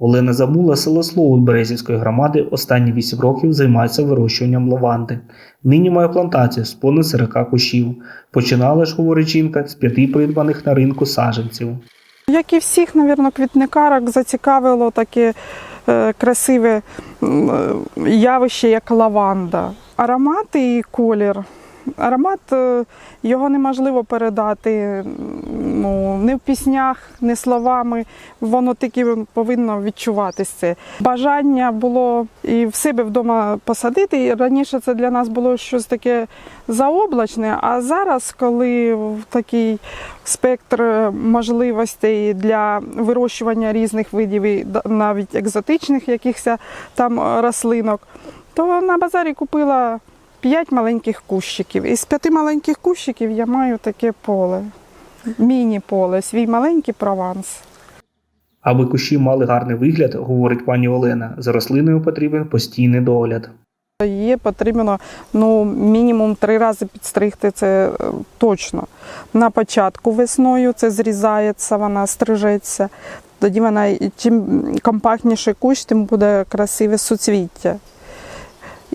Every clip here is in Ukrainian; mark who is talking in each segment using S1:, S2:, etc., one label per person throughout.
S1: Олена Замула, село Слово Березівської громади, останні 8 років займається вирощуванням лаванди. Нині має плантацію з понад 40 кущів. Починала ж, говорить жінка, з п'яти придбаних на ринку саджанців.
S2: Як і всіх, мабуть, квітникарок зацікавило таке е, красиве е, явище, як лаванда. Аромат і колір. Аромат е, його неможливо передати ну, ні в піснях, ні словами. Воно тільки повинно відчуватися. це. Бажання було і в себе вдома посадити. Раніше це для нас було щось таке заоблачне, а зараз, коли такий спектр можливостей для вирощування різних видів, навіть екзотичних якихось там рослинок, то на базарі купила п'ять маленьких кущиків. Із п'яти маленьких кущиків я маю таке поле, міні-поле, свій маленький прованс.
S1: Аби кущі мали гарний вигляд, говорить пані Олена, за рослиною потрібен постійний догляд.
S2: Є потрібно ну, мінімум три рази підстригти, це е, точно. На початку весною це зрізається, вона стрижеться. Тоді вона чим компактніший кущ, тим буде красиве суцвіття.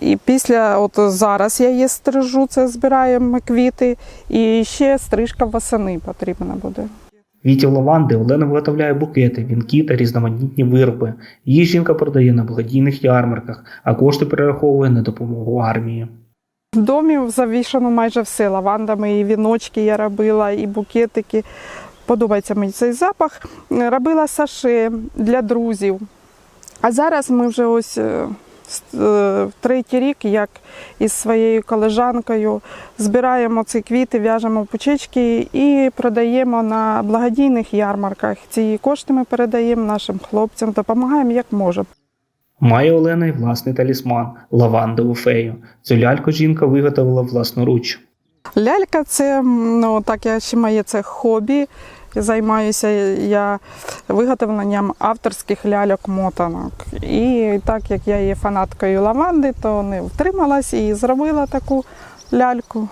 S2: І після, от зараз я її стрижу, це збираємо квіти, і ще стрижка восени потрібна буде.
S1: Квітів лаванди Олена виготовляє букети, вінки та різноманітні вироби. Її жінка продає на благодійних ярмарках, а кошти перераховує на допомогу армії.
S2: В домі завішано майже все лавандами, і віночки я робила, і букетики. Подобається мені цей запах. Робила саше для друзів. А зараз ми вже ось е, третій рік, як із своєю колежанкою, збираємо ці квіти, в'яжемо пучечки і продаємо на благодійних ярмарках. Ці кошти ми передаємо нашим хлопцям, допомагаємо як можемо.
S1: Має Олена й власний талісман лавандову фею. Цю ляльку жінка виготовила власноруч.
S2: Лялька це ну так я ще моє це хобі. Займаюся я виготовленням авторських ляльок-мотанок. І так як я є фанаткою лаванди, то не втрималась і зробила таку ляльку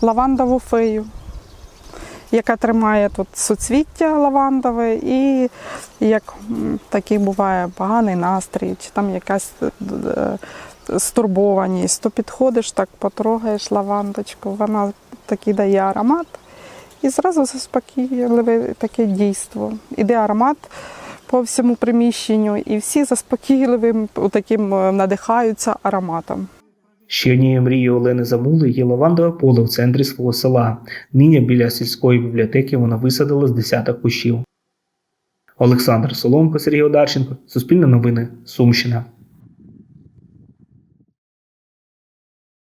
S2: лавандову фею, яка тримає тут суцвіття лавандове, і як такий буває поганий настрій, чи там якась е, стурбованість, то підходиш, так потрогаєш лавандочку, вона такий дає аромат. І зразу заспокійливе таке дійство. Іде аромат по всьому приміщенню, і всі заспокійливим таким е, надихаються ароматом.
S1: Ще однією мрією Олени Замули є лавандове поле в центрі свого села. Нині біля сільської бібліотеки вона висадила з десяток кущів. Олександр Соломко, Сергій Одарченко, Суспільне новини, Сумщина.